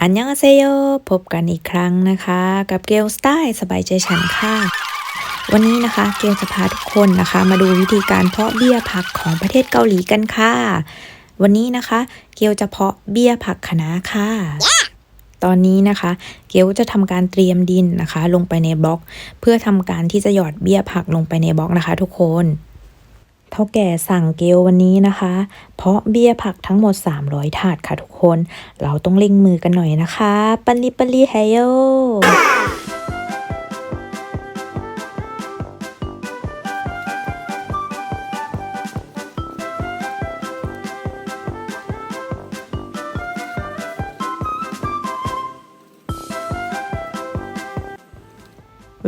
อันยังอาเซโยพบกันอีกครั้งนะคะ กับเกลสไตล์สบายใจฉันค่ะ วันนี้นะคะเกลจะพาทุกคนนะคะ มาดูวิธีการเพาะเบี้ยผักของประเทศเกาหลีกันค่ะ วันนี้นะคะ เกลจะเพาะเบี้ยผักคะน้าค่ะตอนนี้นะคะ เกลจะทำการเตรียมดินนะคะ ลงไปในบล็อก เพื่อทำการที่จะหยอดเบี้ยผักลงไปในบล็อกนะคะ ทุกคน เท่าแก่สั่งเกลวันนี้นะคะ เพราะเบียร์ผักทั้งหมด 300 ถาดค่ะทุกคน เราต้องเร่งมือกันหน่อยนะคะ ปันลิปันลิเฮโย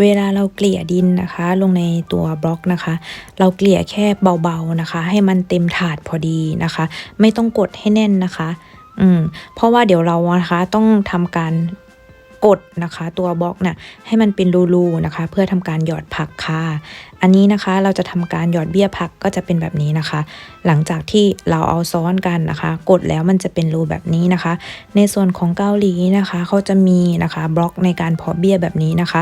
เวลาเราเกลี่ยดินนะคะ ลงในตัวบล็อกนะคะ เราเกลี่ยแค่เบาๆนะคะ ให้มันเต็มถาดพอดีนะคะ ไม่ต้องกดให้แน่นนะคะ อืมเพราะว่าเดี๋ยวเรานะคะต้องทำการ กดนะคะตัวบล็อกเนี่ยให้มันเป็นรูๆนะคะ เพื่อทำการหยอดผักค่ะ อันนี้นะคะเราจะทำการหยอดเบี้ยผักก็จะเป็นแบบนี้นะคะ หลังจากที่เราเอาซ้อนกันนะคะ กดแล้วมันจะเป็นรูแบบนี้นะคะ ในส่วนของเกาหลีนะคะเขาจะมีนะคะบล็อกในการเพาะเบี้ยแบบนี้นะคะ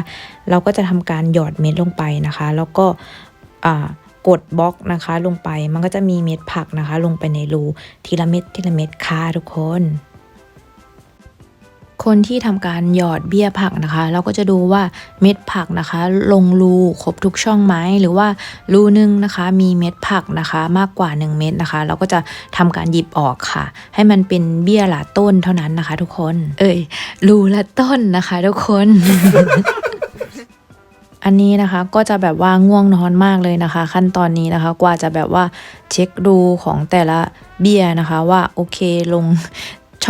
เราก็จะทำการหยอดเม็ดลงไปนะคะ แล้วก็กดบล็อกนะคะลงไปมันก็จะมีเม็ดผักนะคะ ลงไปในรูทีละเม็ดทีละเม็ดค่ะทุกคน คนที่ทำการหยอดเบี้ยผักนะคะ เราก็จะดูว่าเม็ดผักนะคะ ลงรูครบทุกช่องไหมหรือว่ารูนึงนะคะ มีเม็ดผักนะคะ มากกว่า 1 เม็ดนะคะ เราก็จะทำการหยิบออกค่ะ ให้มันเป็นเบี้ยละต้นเท่านั้นนะคะ ทุกคน เอ้ยรูละต้นนะคะ ทุกคนอันนี้นะคะก็จะแบบว่าง่วงนอนมากเลยนะคะ ขั้นตอนนี้นะคะ กว่าจะแบบว่าเช็ครูของแต่ละเบี้ยนะคะว่าโอเคลง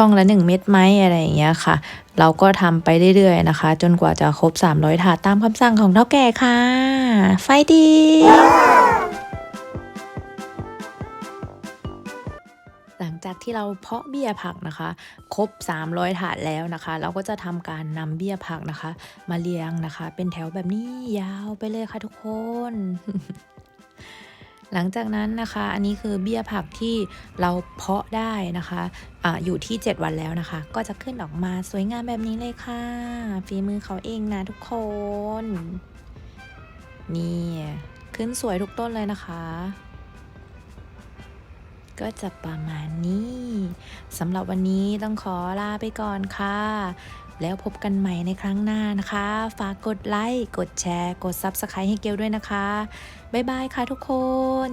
ช่องละ 1 เม็ดไหมอะไรอย่างเงี้ยค่ะ เราก็ทำไปเรื่อยๆนะคะ จนกว่าจะครบ 300 ถาดตามคำสั่งของเท่าแก่ค่ะ ไฟดีหลังจากที่เราเพาะเบี้ยผักนะคะ ครบ 300 ถาดแล้วนะคะ เราก็จะทำการนำเบี้ยผักนะคะ มาเรียงนะคะ เป็นแถวแบบนี้ยาวไปเลยค่ะทุกคน หลังจากนั้นนะคะ อันนี้คือเบี้ยผักที่เราเพาะได้นะคะอะอยู่ที่ 7 วันแล้วนะคะ ก็จะขึ้นออกมาสวยงามแบบนี้เลยค่ะ ฝีมือเขาเองนะทุกคน นี่ขึ้นสวยทุกต้นเลยนะคะก็จะประมาณนี้ สำหรับวันนี้ต้องขอลาไปก่อนค่ะ แล้วพบกันใหม่ในครั้งหน้านะคะ ฝากกดไลค์ กดแชร์ กด Subscribe ให้เกลด้วยนะคะ บ๊ายบายค่ะทุกคน